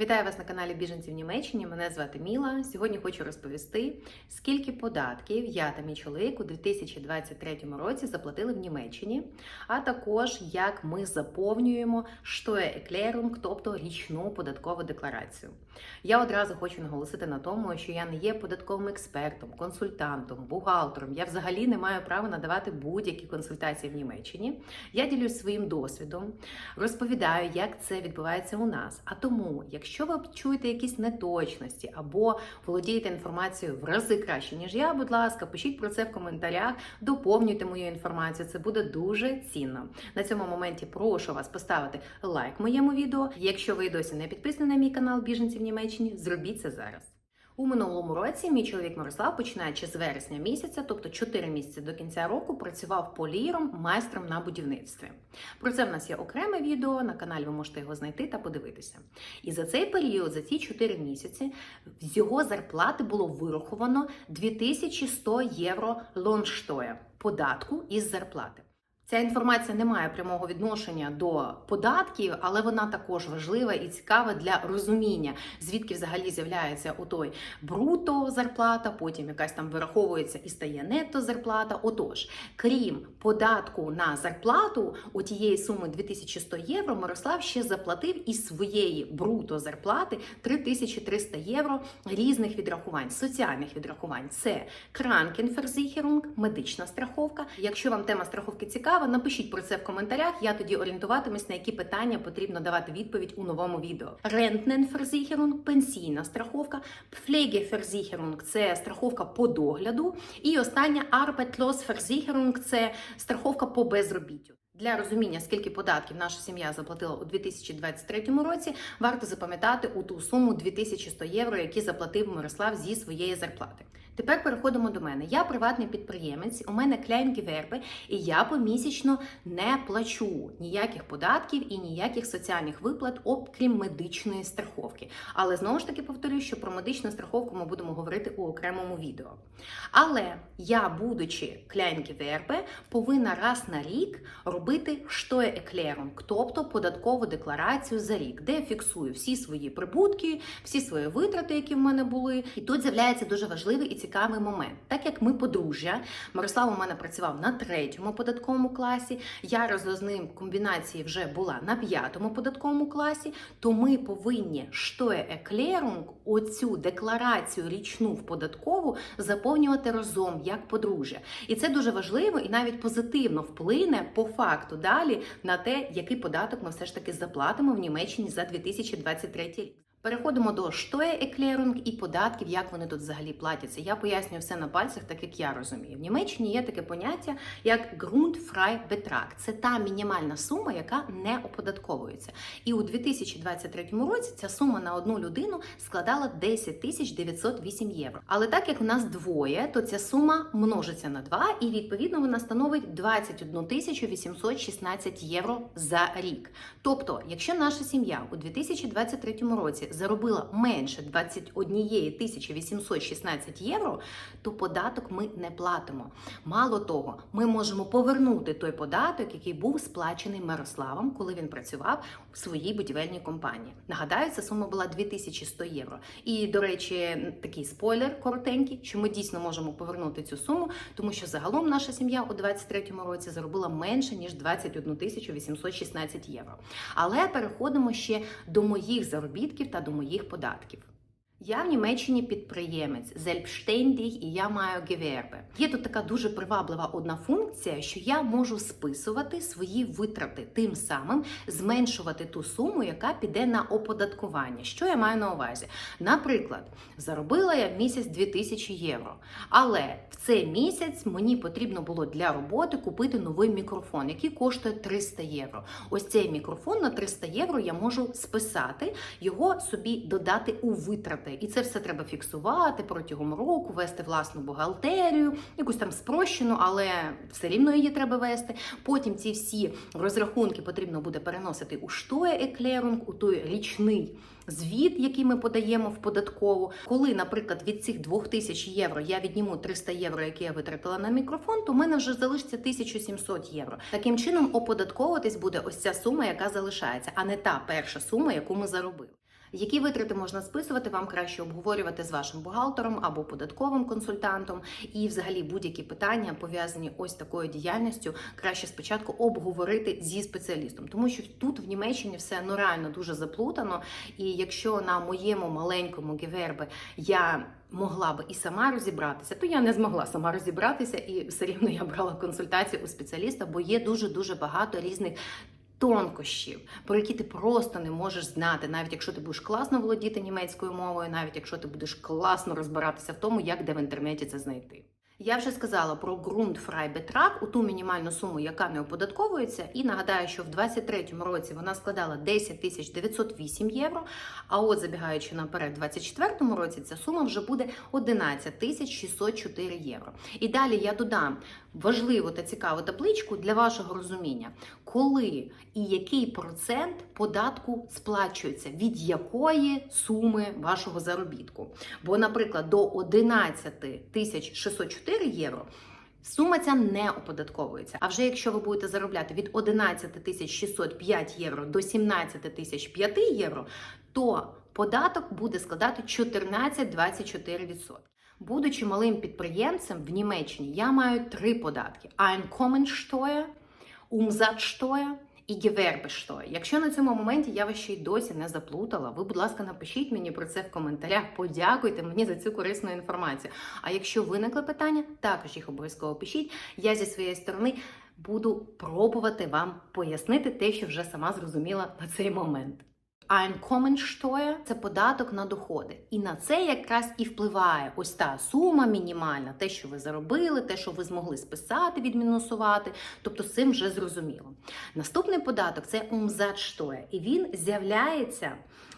Вітаю вас на каналі Біженці в Німеччині. Мене звати Міла. Сьогодні хочу розповісти, скільки податків я та мій чоловік у 2023 році заплатили в Німеччині, а також як ми заповнюємо Steuererklärung, тобто річну податкову декларацію. Я одразу хочу наголосити на тому, що я не є податковим експертом, консультантом, бухгалтером. Я взагалі не маю права надавати будь-які консультації в Німеччині. Я ділюсь своїм досвідом, розповідаю, як це відбувається у нас. А тому, якщо ви чуєте якісь неточності або володієте інформацією в рази краще, ніж я, будь ласка, пишіть про це в коментарях, доповнюйте мою інформацію. Це буде дуже цінно. На цьому моменті прошу вас поставити лайк моєму відео. Якщо ви досі не підписані на мій канал Біженці в Німеччині, зробіть це зараз. У минулому році мій чоловік Мирослав, починаючи з вересня місяця, тобто 4 місяці до кінця року, працював поліром, майстром на будівництві. Про це в нас є окреме відео. На каналі ви можете його знайти та подивитися. І за цей період, за ці 4 місяці, з його зарплати було вираховано 2100 євро лонштоя податку із зарплати. Ця інформація не має прямого відношення до податків, але вона також важлива і цікава для розуміння, звідки взагалі з'являється у той бруто зарплата, потім якась там вираховується і стає нетто зарплата. Отож, крім податку на зарплату, у тієї суми 2100 євро, Мирослав ще заплатив із своєї бруто зарплати 3300 євро різних відрахувань, соціальних відрахувань. Це Krankenversicherung, медична страховка. Якщо вам тема страховки цікава, напишіть про це в коментарях. Я тоді орієнтуватимусь, на які питання потрібно давати відповідь у новому відео. Rentnenversicherung – пенсійна страховка, Pflegeversicherung – це страховка по догляду. І остання Arbeitslosversicherung – це страховка по безробіттю. Для розуміння, скільки податків наша сім'я заплатила у 2023 році, варто запам'ятати у ту суму 2100 євро, які заплатив Мирослав зі своєї зарплати. Тепер переходимо до мене. Я приватний підприємець, у мене Клейнгіверби, і я помісячно не плачу ніяких податків і ніяких соціальних виплат, окрім медичної страховки. Але знову ж таки повторюю, що про медичну страховку ми будемо говорити у окремому відео. Але я, будучи Клейнгівербе, повинна раз на рік робити Steuererklärung, тобто податкову декларацію за рік, де я фіксую всі свої прибутки, всі свої витрати, які в мене були. І тут з'являється дуже важливий і цікавий момент. Так як ми подружжя, Мирослав у мене працював на третьому податковому класі, я разом з ним комбінації вже була на п'ятому податковому класі, то ми повинні Steuererklärung, оцю декларацію річну в податкову заповнювати разом як подружжя. І це дуже важливо і навіть позитивно вплине по факту далі на те, який податок ми все ж таки заплатимо в Німеччині за 2023 рік. Переходимо до Steuererklärung і податків, як вони тут взагалі платяться. Я пояснюю все на пальцях, так як я розумію. В Німеччині є таке поняття як Grundfreibetrag. Це та мінімальна сума, яка не оподатковується. І у 2023 році ця сума на одну людину складала 10 тисяч 908 євро. Але так як у нас двоє, то ця сума множиться на 2 і відповідно вона становить 21 тисячу 816 євро за рік. Тобто, якщо наша сім'я у 2023 році заробила менше 21 тисячі 816 євро, то податок ми не платимо. Мало того, ми можемо повернути той податок, який був сплачений Мирославом, коли він працював своїй будівельній компанії. Нагадаю, ця сума була 2100 євро. І, до речі, такий спойлер коротенький, що ми дійсно можемо повернути цю суму, тому що загалом наша сім'я у 2023 році заробила менше ніж 21 тисячу 816 євро. Але переходимо ще до моїх заробітків та до моїх податків. Я в Німеччині підприємець, selbstständig, і я маю Gewerbe. Є тут така дуже приваблива одна функція, що я можу списувати свої витрати, тим самим зменшувати ту суму, яка піде на оподаткування. Що я маю на увазі? Наприклад, заробила я місяць 2000 євро, але в цей місяць мені потрібно було для роботи купити новий мікрофон, який коштує 300 євро. Ось цей мікрофон на 300 євро я можу списати, його собі додати у витрати. І це все треба фіксувати протягом року, вести власну бухгалтерію, якусь там спрощену, але все рівно її треба вести. Потім ці всі розрахунки потрібно буде переносити у Steuererklärung, у той річний звіт, який ми подаємо в податкову. Коли, наприклад, від цих 2000 євро я відніму 300 євро, які я витратила на мікрофон, то в мене вже залишиться 1700 євро. Таким чином оподатковуватись буде ось ця сума, яка залишається, а не та перша сума, яку ми заробили. Які витрати можна списувати, вам краще обговорювати з вашим бухгалтером або податковим консультантом, і взагалі будь-які питання пов'язані ось такою діяльністю, краще спочатку обговорити зі спеціалістом, тому що тут в Німеччині все ну реально дуже заплутано. І якщо на моєму маленькому гевербе я могла би і сама розібратися, то я не змогла сама розібратися, і все рівно я брала консультацію у спеціаліста, бо є дуже дуже багато різних. Тонкощів, про які ти просто не можеш знати, навіть якщо ти будеш класно володіти німецькою мовою, навіть якщо ти будеш класно розбиратися в тому, як де в інтернеті це знайти. Я вже сказала про Grundfreibetrag, у ту мінімальну суму, яка не оподатковується, і нагадаю, що в 2023 році вона складала 10 тисяч 908 євро. А от забігаючи наперед, в 2024 році ця сума вже буде 11 тисяч 604 євро. І далі я додам важливу та цікаву табличку для вашого розуміння, коли і який процент податку сплачується, від якої суми вашого заробітку. Бо, наприклад, до 11 тисяч 604 євро. Сума ця не оподатковується. А вже якщо ви будете заробляти від 11 тисяч 605 євро до 17 тисяч 5 євро, то податок буде складати 14-24%. Будучи малим підприємцем в Німеччині, я маю три податки: Einkommensteuer, Umsatzsteuer і Gewerbesteuer. Якщо на цьому моменті я вас ще й досі не заплутала, ви, будь ласка, напишіть мені про це в коментарях. Подякуйте мені за цю корисну інформацію. А якщо виникли питання, також їх обов'язково пишіть. Я зі своєї сторони буду пробувати вам пояснити те, що вже сама зрозуміла на цей момент. Einkommensteuer – це податок на доходи. І на це якраз і впливає ось та сума мінімальна, те, що ви заробили, те, що ви змогли списати, відмінусувати. Тобто цим вже зрозуміло. Наступний податок це Umsatzsteuer. І він з'являється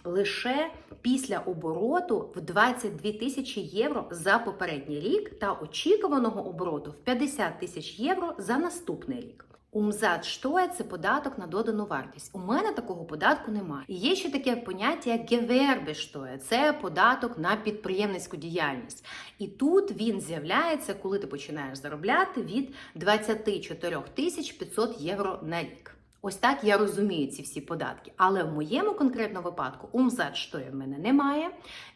лише після обороту в 22 тисячі євро за попередній рік та очікуваного обороту в 50 тисяч євро за наступний рік. Умзатштоя це податок на додану вартість. У мене такого податку немає. І є ще таке поняття як гевербештоя. Це податок на підприємницьку діяльність. І тут він з'являється, коли ти починаєш заробляти від 24 тисяч 500 євро на рік. Ось так я розумію ці всі податки. Але в моєму конкретному випадку умзатштоя в мене немає,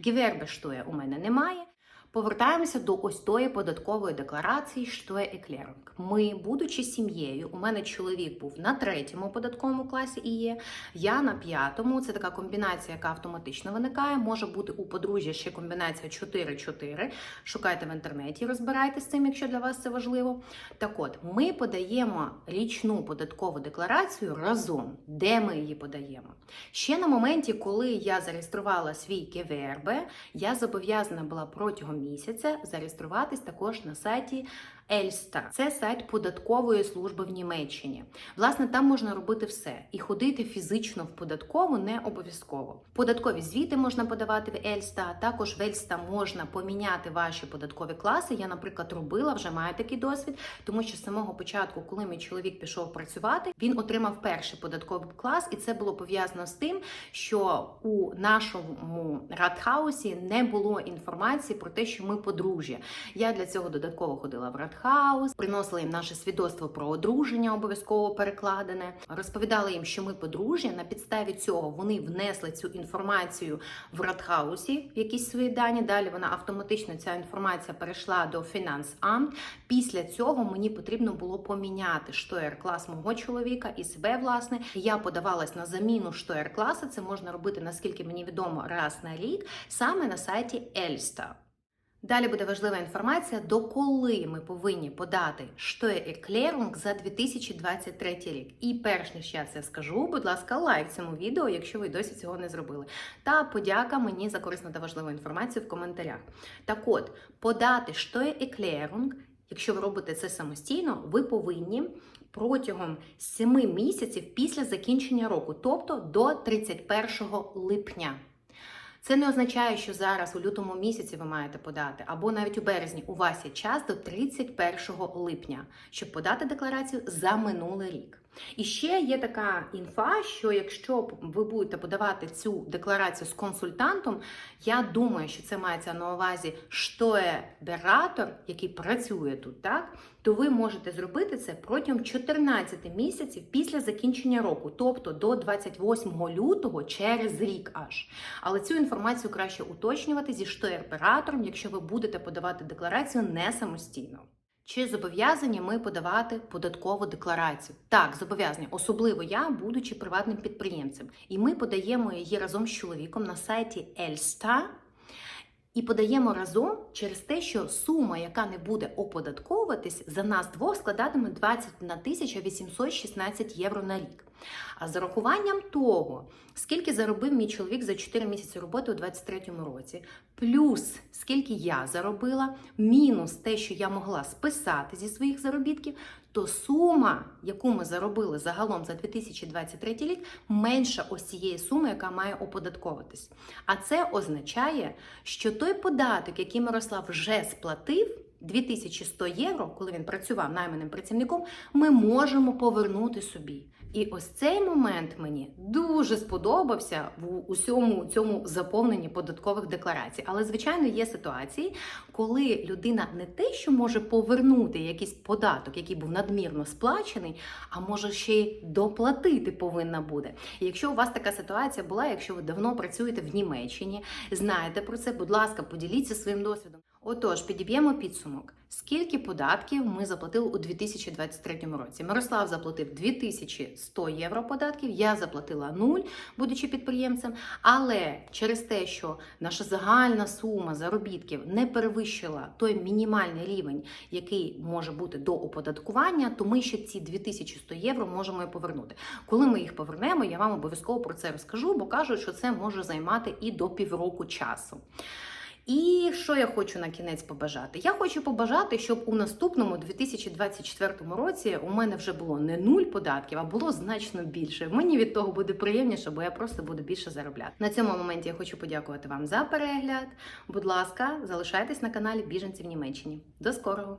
гевербештоя у мене немає. Повертаємося до ось тої податкової декларації, що є еклеринг. Ми, будучи сім'єю, у мене чоловік був на третьому податковому класі і є. Я на п'ятому. Це така комбінація, яка автоматично виникає. Може бути у подружжя ще комбінація 4-4. Шукайте в інтернеті, розбирайтеся з цим, якщо для вас це важливо. Так от, ми подаємо річну податкову декларацію разом. Де ми її подаємо? Ще на моменті, коли я зареєструвала свій КВРБ, я зобов'язана була протягом місяця зареєструватись також на сайті Ельста. Це сайт податкової служби в Німеччині. Власне, там можна робити все і ходити фізично в податкову не обов'язково. Податкові звіти можна подавати в Ельста. а Також в Ельста можна поміняти ваші податкові класи. Я, наприклад, робила вже маю такий досвід, тому що з самого початку, коли мій чоловік пішов працювати, він отримав перший податковий клас, і це було пов'язано з тим, що у нашому радхаусі не було інформації про те, що ми подружжя. Я для цього додатково ходила в радхаус, приносила їм наше свідоцтво про одруження, обов'язково перекладене. Розповідала їм, що ми подружжя. На підставі цього вони внесли цю інформацію в радхаусі, в якісь свої дані. Далі вона автоматично ця інформація перейшла до Фінансамт. Після цього мені потрібно було поміняти штоєр клас мого чоловіка і себе власне. Я подавалась на заміну штоєр класа. Це можна робити, наскільки мені відомо, раз на рік, саме на сайті Ельста. Далі буде важлива інформація, до коли ми повинні подати Steuererklärung за 2023 рік. І перш ніж я це скажу, будь ласка, лайк цьому відео, якщо ви досі цього не зробили. Та подяка мені за корисну та важливу інформацію в коментарях. Так от, подати Steuererklärung, якщо ви робите це самостійно, ви повинні протягом 7 місяців після закінчення року, тобто до 31 липня. Це не означає, що зараз у лютому місяці ви маєте подати, або навіть у березні у вас є час до 31 липня, щоб подати декларацію за минулий рік. І ще є така інфа, що якщо ви будете подавати цю декларацію з консультантом, я думаю, що це мається на увазі штоедератор, який працює тут, так то ви можете зробити це протягом 14 місяців після закінчення року, тобто до 28 лютого через рік аж. Але цю інформацію краще уточнювати зі штоє-оператором, якщо ви будете подавати декларацію не самостійно. Чи зобов'язані ми подавати податкову декларацію? Так, зобов'язані, особливо я, будучи приватним підприємцем. І ми подаємо її разом з чоловіком на сайті Ельста. І подаємо разом через те, що сума, яка не буде оподатковуватись, за нас двох складатиме 21 тисяча 816 євро на рік. А з урахуванням того, скільки заробив мій чоловік за 4 місяці роботи у 2023 році, плюс скільки я заробила, мінус те, що я могла списати зі своїх заробітків, то сума, яку ми заробили загалом за 2023 рік, менша ось цієї суми, яка має оподатковуватись. А це означає, що той податок, який Мирослав вже сплатив, 2100 євро, коли він працював найманим працівником, ми можемо повернути собі. І ось цей момент мені дуже сподобався в усьому цьому заповненні податкових декларацій. Але, звичайно, є ситуації, коли людина не те, що може повернути якийсь податок, який був надмірно сплачений, а може ще й доплатити повинна буде. І якщо у вас така ситуація була, якщо ви давно працюєте в Німеччині, знаєте про це, будь ласка, поділіться своїм досвідом. Отож, підіб'ємо підсумок. Скільки податків ми заплатили у 2023 році? Мирослав заплатив 2100 євро податків, я заплатила 0, будучи підприємцем. Але через те, що наша загальна сума заробітків не перевищила той мінімальний рівень, який може бути до оподаткування, то ми ще ці 2100 євро можемо і повернути. Коли ми їх повернемо, я вам обов'язково про це розкажу, бо кажуть, що це може займати і до півроку часу. І що я хочу на кінець побажати? Я хочу побажати, щоб у наступному 2024 році у мене вже було не нуль податків, а було значно більше. Мені від того буде приємніше, бо я просто буду більше заробляти. На цьому моменті я хочу подякувати вам за перегляд. Будь ласка, залишайтесь на каналі Біженці в Німеччині. До скорого!